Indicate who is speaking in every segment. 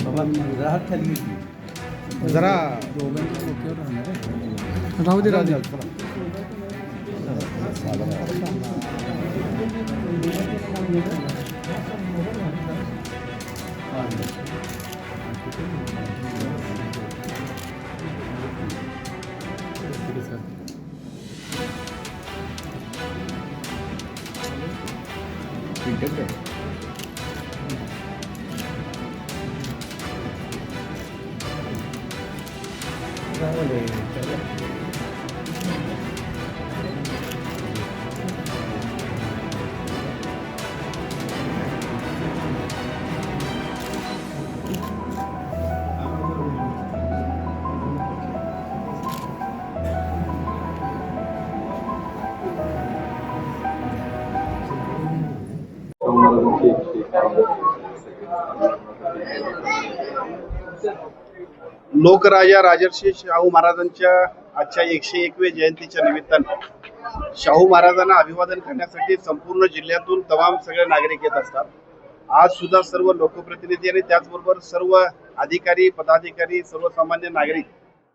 Speaker 1: राहत खाली घेतली
Speaker 2: जरा
Speaker 1: दोघांच्या डोक्यावर राहणार आहे
Speaker 2: राहू để Thank you.
Speaker 3: लोकराजा राजर्षी शाहू महाराजांच्या आजच्या एकशे एकवे जयंतीच्या निमित्तानं शाहू महाराजांना अभिवादन करण्यासाठी संपूर्ण जिल्ह्यातून तमाम सगळे नागरिक येत असतात. आज सुद्धा सर्व लोकप्रतिनिधी आणि त्याचबरोबर सर्व अधिकारी पदाधिकारी सर्वसामान्य नागरिक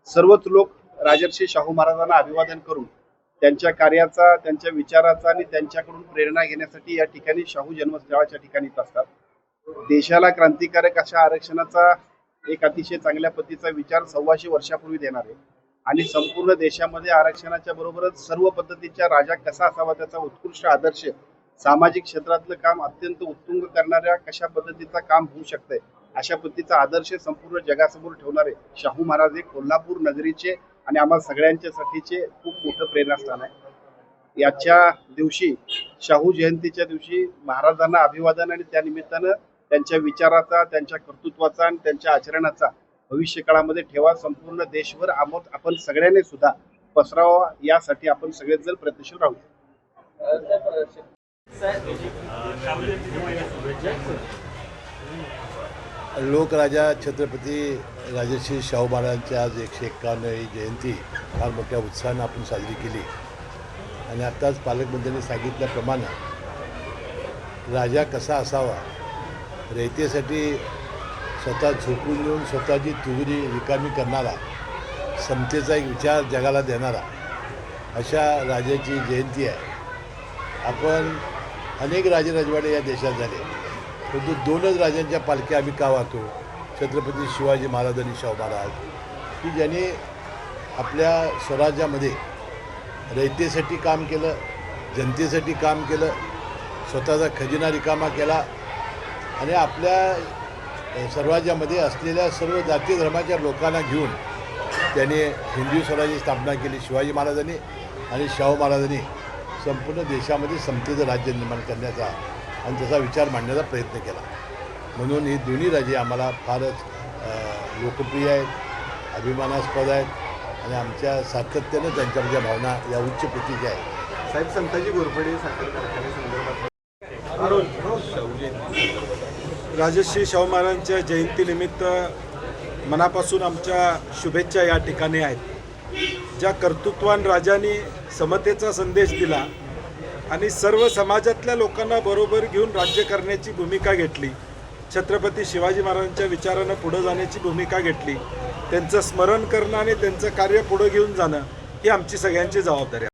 Speaker 3: सर्वच लोक राजर्षी शाहू महाराजांना अभिवादन करून त्यांच्या कार्याचा त्यांच्या विचाराचा आणि त्यांच्याकडून प्रेरणा घेण्यासाठी या ठिकाणी शाहू जन्मस्थळाच्या ठिकाणी येत असतात. देशाला क्रांतिकारक अशा आरक्षणाचा एक अतिशय चांगल्या पद्धतीचा विचार सव्वाशे वर्षापूर्वी देणार. आहे आणि संपूर्ण देशामध्ये आरक्षणाच्या बरोबरच सर्व पद्धतीच्या राजा कसा असावा त्याचा उत्कृष्ट आदर्श सामाजिक क्षेत्रातलं काम अत्यंत उत्तुंग करणाऱ्या कशा पद्धतीचा काम होऊ शकतंय अशा पद्धतीचा आदर्श संपूर्ण जगासमोर ठेवणारे शाहू महाराज हे कोल्हापूर नगरीचे आणि आम्हाला सगळ्यांच्यासाठीचे खूप मोठं प्रेरणास्थान आहे. याच्या दिवशी शाहू जयंतीच्या दिवशी महाराजांना अभिवादन आणि त्या निमित्तानं त्यांच्या विचाराचा त्यांच्या कर्तृत्वाचा आणि त्यांच्या आचरणाचा भविष्य काळामध्ये ठेवा. संपूर्ण देशभर आमोद आपण सगळ्यांनी सुद्धा पसरावा. यासाठी आपण सगळेच जण प्रयत्नशील राहू
Speaker 4: लोकराजा छत्रपती राजर्षी शाहू महाराजांची आज एकशे एक्कावन्नवी जयंती फार मोठ्या उत्साहानं आपण साजरी केली. आणि आत्ताच पालकमंत्र्यांनी सांगितल्याप्रमाणे राजा कसा असावा रयतेसाठी स्वतः झोपून येऊन स्वतःची तुजरी रिकामी करणारा समतेचा एक विचार जगाला देणारा अशा राजाची जयंती आहे. आपण अनेक राजे राजराजवाडे या देशात झाले. परंतु दोनच राजांच्या पालख्या आम्ही का वाहतो? छत्रपती शिवाजी महाराज आणि शाहू महाराज. की ज्यांनी आपल्या स्वराज्यामध्ये रयतेसाठी काम केलं जनतेसाठी काम केलं स्वतःचा खजिना रिकामा केला आणि आपल्या अ, असलेल्या सर्व जाती धर्माच्या लोकांना घेऊन त्याने हिंदू स्वराज्याची स्थापना केली शिवाजी महाराजांनी आणि शाहू महाराजांनी संपूर्ण देशामध्ये समतेचं राज्य निर्माण करण्याचा आणि त्याचा विचार मांडण्याचा प्रयत्न केला. म्हणून ही दोन्ही राजे आम्हाला फारच लोकप्रिय आहेत अभिमानास्पद आहेत आणि आमच्या सातत्यानं त्यांच्यामध्ये भावना या उच्च प्रतीच्या आहेत.
Speaker 2: साहेब संताजी घोरपडे साखर कारखान्यासंदर्भात
Speaker 5: राजश्री शाहू महाराजांच्या जयंतीनिमित्त मनापासून आमच्या शुभेच्छा या ठिकाणी आहेत. ज्या कर्तृत्वान राजांनी समतेचा संदेश दिला आणि सर्व समाजातल्या लोकांना बरोबर घेऊन राज्य करण्याची भूमिका घेतली छत्रपती शिवाजी महाराजांच्या विचारानं पुढं जाण्याची भूमिका घेतली त्यांचं स्मरण करणं आणि त्यांचं कार्य पुढं घेऊन जाणं ही आमची सगळ्यांची जबाबदारी आहे.